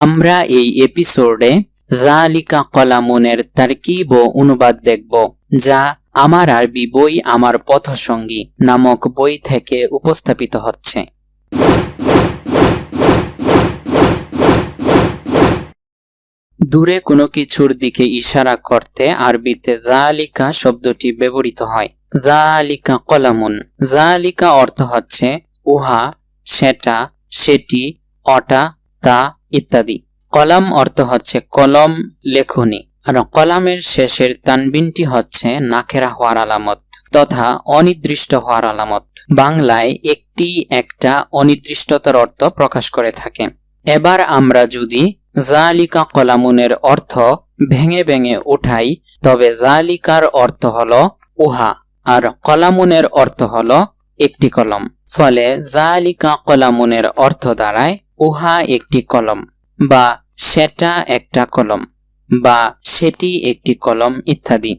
আমরা এই এপিসোডে জালিকা কলামুনের তারকিব ও অনুবাদ দেখব, যা আমার আরবি বই আমার পথসঙ্গী নামক বই থেকে উপস্থাপিত হচ্ছে। দূরে কোনো কিছুর দিকে ইশারা করতে আরবিতে জালিকা শব্দটি ব্যবহৃত হয়। জালিকা কলামুন জালিকা অর্থ হচ্ছে উহা, সেটা, সেটি, অটা, তা ইত্যাদি। কলাম অর্থ হচ্ছে কলম লেখনী। আর কলামের শেষের তানবিনটি হচ্ছে নাকেরা হওয়ার আলামত তথা অনির্দিষ্ট হওয়ার আলামত। বাংলায় একটি একটা অনির্দিষ্টতার অর্থ প্রকাশ করে থাকে। এবার আমরা যদি জালিকা কলামুনের অর্থ ভেঙে ভেঙে উঠাই, তবে জালিকার অর্থ হল উহা আর কলামুনের অর্থ হল একটি কলম। ফলে জালিকা কলামুনের অর্থ দাঁড়ায় উহা একটি কলম, বা সেটা একটা কলম, বা সেটি একটি কলম ইত্যাদি,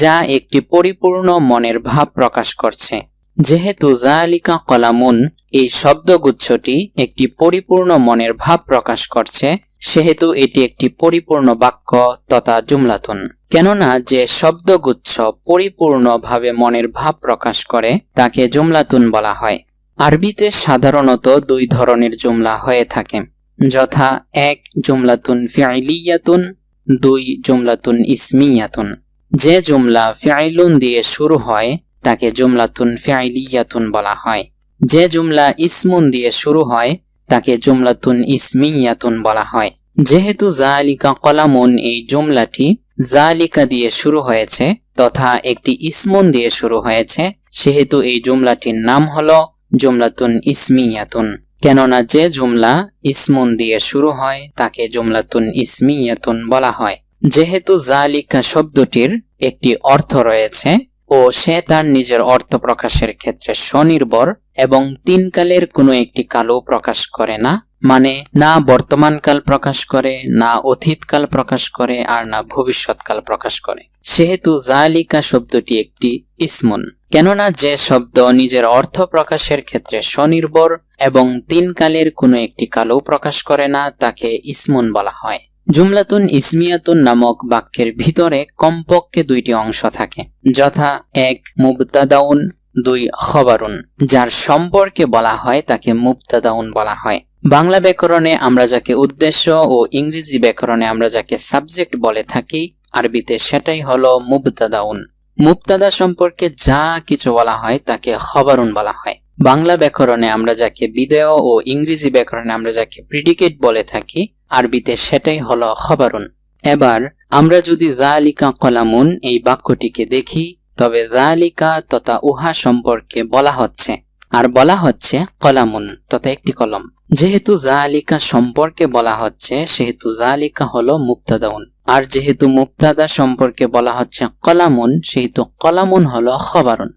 যা একটি পরিপূর্ণ মনের ভাব প্রকাশ করছে। যেহেতু জালিকা কলামুন, এই শব্দগুচ্ছটি একটি পরিপূর্ণ মনের ভাব প্রকাশ করছে, সেহেতু এটি একটি পরিপূর্ণ বাক্য তথা জুমলাতুন। কেননা যে শব্দগুচ্ছ পরিপূর্ণভাবে মনের ভাব প্রকাশ করে, তাকে জুমলাতুন বলা হয়। আরবিতে সাধারণত দুই ধরনের জুমলা হয়ে থাকে। যথা এক জুমলাতুন ফিআইলিয়াতুন দুই জুমলাতুন ইসমিয়াতুন। যে জুমলা ফিআইলুন দিয়ে শুরু হয়, তাকে জুমলাতুন ফিআইলিয়াতুন বলা হয়। যে জুমলা ইসমুন দিয়ে শুরু হয়, তাকে জুমলাতুন ইসমিয়াতুন বলা হয়। যেহেতু জালিকা কলামুন এই জুমলাটি জালিকা দিয়ে শুরু হয়েছে, তথা একটি ইসমুন দিয়ে শুরু হয়েছে, সেহেতু এই জুমলাটির নাম হলো জুমলাতুন ইসমিয়াতুন। কেননা যে জুমলা ইসমুন দিয়ে শুরু হয়, তাকে জুমলাতুন ইসমিয়াতুন বলা হয়। যেহেতু জালিকা শব্দটির একটি অর্থ রয়েছে, ও সে তার নিজের অর্থ প্রকাশের ক্ষেত্রে স্বনির্ভর এবং তিনকালের কোনো একটি কালও প্রকাশ করে না মানে না বর্তমান কাল প্রকাশ করে, না অতীতকাল প্রকাশ করে, আর না ভবিষ্যৎকাল প্রকাশ করে। সেহেতু জালিকা শব্দটি একটি ইসমুন। কেননা যে শব্দ নিজের অর্থ প্রকাশের ক্ষেত্রে স্বনির্ভর এবং তিন কালের কোনো একটি কালও প্রকাশ করে না, তাকে ইসমুন বলা হয়। জুমলাতুন ইসমিয়াতুন নামক বাক্যের ভিতরে কমপক্ষে দুইটি অংশ থাকে, যথা এক, মুবতাদাউন, দুই, খবরুন, যার সম্পর্কে বলা হয় তাকে মুবতাদাউন বলা হয়। বাংলা ব্যাকরণে আমরা যাকে উদ্দেশ্য ও ইংরেজি ব্যাকরণে আমরা যাকে সাবজেক্ট বলে থাকি, আরবিতে সেটাই হলো মুবতাদাউন। মুবতাদা সম্পর্কে যা কিছু বলা হয়, তাকে খবরুন বলা হয়। বাংলা ব্যাকরণে আমরা যাকে বিদেয় ও ইংরেজি ব্যাকরণে আমরা যাকে প্রিডিকেট বলে থাকি, আরবিতে সেটাই হলো খবরুন। এবার আমরা যদি জালিকা কলামুন এই বাক্যটিকে দেখি, তবে জালিকা তথা উহা সম্পর্কে বলা হচ্ছে, আর বলা হচ্ছে কলামুন তথা একটি কলম। যেহেতু জালিকা সম্পর্কে বলা হচ্ছে, সেহেতু জালিকা হলো মুক্তাদাউন আর যেহেতু মুক্তাদা সম্পর্কে বলা হচ্ছে কলামুন, সেহেতু কলামুন হলো খবরুন।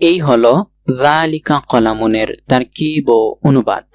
এই হলো জালিকা কলামুনের তার কিব অনুবাদ।